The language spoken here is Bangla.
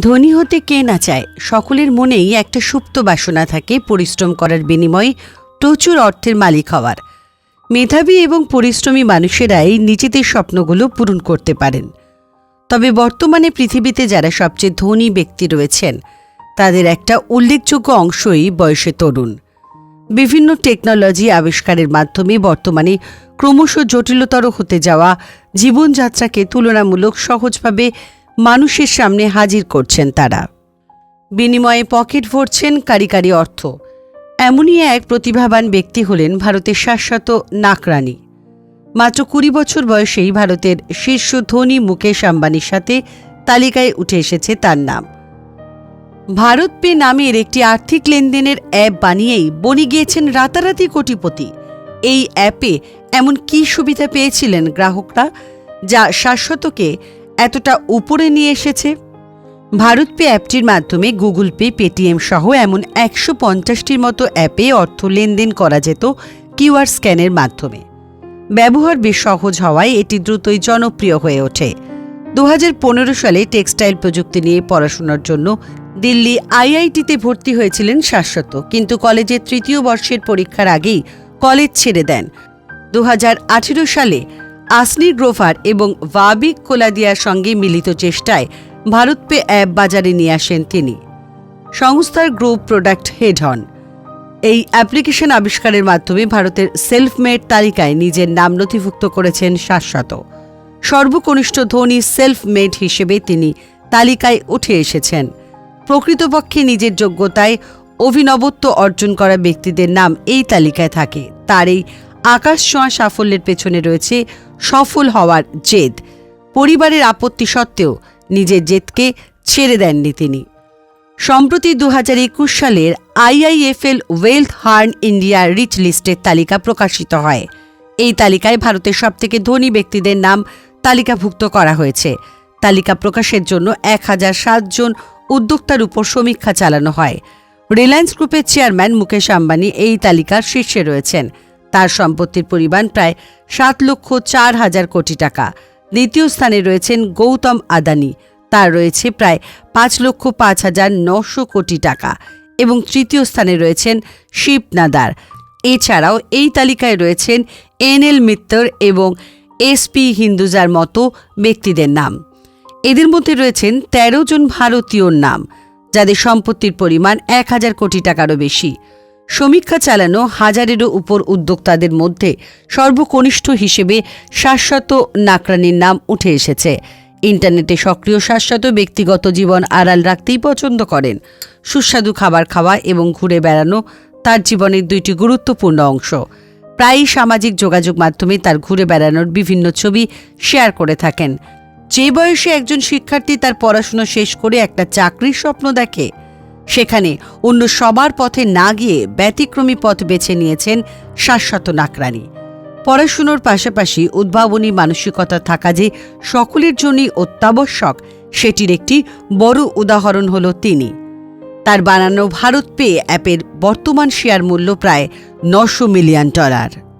ধনী হতে কে না চায়? সকলের মনেই একটা সুপ্ত বাসনা থাকে পরিশ্রম করার বিনিময়ে প্রচুর অর্থের মালিক হওয়ার। মেধাবী এবং পরিশ্রমী মানুষেরাই নিজেদের স্বপ্নগুলো পূরণ করতে পারেন। তবে বর্তমানে পৃথিবীতে যারা সবচেয়ে ধনী ব্যক্তি রয়েছেন, তাদের একটা উল্লেখযোগ্য অংশই বয়সে তরুণ। বিভিন্ন টেকনোলজি আবিষ্কারের মাধ্যমে বর্তমানে ক্রমশ জটিলতর হতে যাওয়া জীবনযাত্রাকে তুলনামূলক সহজভাবে মানুষের সামনে হাজির করছেন তারা। বিনিময়ে পকেট ভরছেন কারিকারি অর্থ। এমনই এক প্রতিভাবান ব্যক্তি হলেন ভারতের শাশ্বত নাকরানি। মাত্র কুড়ি বছর বয়সেই ভারতের শীর্ষ ধনী মুকেশ আম্বানির সাথে তালিকায় উঠে এসেছে তার নাম। ভারত পে নামের একটি আর্থিক লেনদেনের অ্যাপ বানিয়েই বনি গিয়েছেন রাতারাতি কোটিপতি। এই অ্যাপে এমন কী সুবিধা পেয়েছিলেন গ্রাহকরা? যা শাশ্বতকে এতটা উপরে নিয়ে এসেছে? ভারত পে অ্যাপটির মাধ্যমে গুগল পে, পেটিএম সহ এমন একশো পঞ্চাশটির মতো অ্যাপে অর্থ লেনদেন করা যেত কিউআর স্ক্যানের মাধ্যমে। ব্যবহার বেশ সহজ হওয়ায় এটি দ্রুতই জনপ্রিয় হয়ে ওঠে। দু হাজার পনেরো সালে টেক্সটাইল প্রযুক্তি নিয়ে পড়াশোনার জন্য দিল্লি আইআইটিতে ভর্তি হয়েছিলেন শাশ্বত, কিন্তু কলেজের তৃতীয় বর্ষের পরীক্ষার আগেই কলেজ ছেড়ে দেন। দু হাজার আঠেরো সালে আসনি গ্রোভার এবং ভাবিক কোলাদিয়ার সঙ্গে মিলিত চেষ্টায় ভারত পে অ্যাপ বাজারে নিয়ে আসেন তিনি। সংস্থার গ্রুপ প্রোডাক্ট হেড হন। এই অ্যাপ্লিকেশন আবিষ্কারের মাধ্যমে ভারতের সেলফ মেড তালিকায় নিজের নাম নথিভুক্ত করেছেন শাশ্বত সর্বকনিষ্ঠ ধনী সেলফ মেড হিসেবে তিনি তালিকায় উঠে এসেছেন। প্রকৃতপক্ষে নিজের যোগ্যতায় অভিনবত্ব অর্জন করা ব্যক্তিদের নাম এই তালিকায় থাকে। তার এই আকাশ ছোঁয়া সাফল্যের পেছনে রয়েছে সফল হওয়ার জেদ। পরিবারের আপত্তি সত্ত্বেও নিজের জেদকে ছেড়ে দেননি তিনি। সম্প্রতি দু হাজার একুশ সালের IIFL wealth Hurun India rich লিস্টের তালিকা প্রকাশিত হয়। এই তালিকায় ভারতের সবথেকে ধনী ব্যক্তিদের নাম তালিকাভুক্ত করা হয়েছে। তালিকা প্রকাশের জন্য এক হাজার সাতজন উদ্যোক্তার উপর সমীক্ষা চালানো হয়। রিলায়েন্স গ্রুপের চেয়ারম্যান মুকেশ আম্বানি এই তালিকার শীর্ষে রয়েছেন। তার সম্পত্তির পরিমাণ প্রায় সাত লক্ষ চার হাজার কোটি টাকা। দ্বিতীয় স্থানে রয়েছেন গৌতম আদানি। তার রয়েছে প্রায় পাঁচ লক্ষ পাঁচ হাজার নশো কোটি টাকা এবং তৃতীয় স্থানে রয়েছেন শিব নাদার। এছাড়াও এই তালিকায় রয়েছেন এনএল মিত্তর এবং এসপি হিন্দুজার মতো ব্যক্তিদের নাম। এদের মধ্যে রয়েছেন ১৩ জন ভারতীয়র নাম, যাদের সম্পত্তির পরিমাণ এক হাজার কোটি টাকারও বেশি। সমীক্ষা চালানো হাজারেরও উপর উদ্যোক্তাদের মধ্যে সর্বকনিষ্ঠ হিসেবে শাশ্বত নাকরানির নাম উঠে এসেছে। ইন্টারনেটে সক্রিয় শাশ্বত ব্যক্তিগত জীবন আড়াল রাখতেই পছন্দ করেন। সুস্বাদু খাবার খাওয়া এবং ঘুরে বেড়ানো তার জীবনের দুইটি গুরুত্বপূর্ণ অংশ। প্রায়ই সামাজিক যোগাযোগ মাধ্যমে তার ঘুরে বেড়ানোর বিভিন্ন ছবি শেয়ার করে থাকেন। যে বয়সে একজন শিক্ষার্থী তার পড়াশুনো শেষ করে একটা চাকরির স্বপ্ন দেখে সেখানে অন্য সবার পথে না গিয়ে ব্যতিক্রমী পথ বেছে নিয়েছেন শাশ্বত নাকরানি। পড়াশুনোর পাশাপাশি উদ্ভাবনী মানসিকতা থাকা যে সকলের জন্যই অত্যাবশ্যক, সেটির একটি বড় উদাহরণ হল তিনি। তার বানানো ভারত পে অ্যাপের বর্তমান শেয়ার মূল্য প্রায় নশো মিলিয়ন ডলার।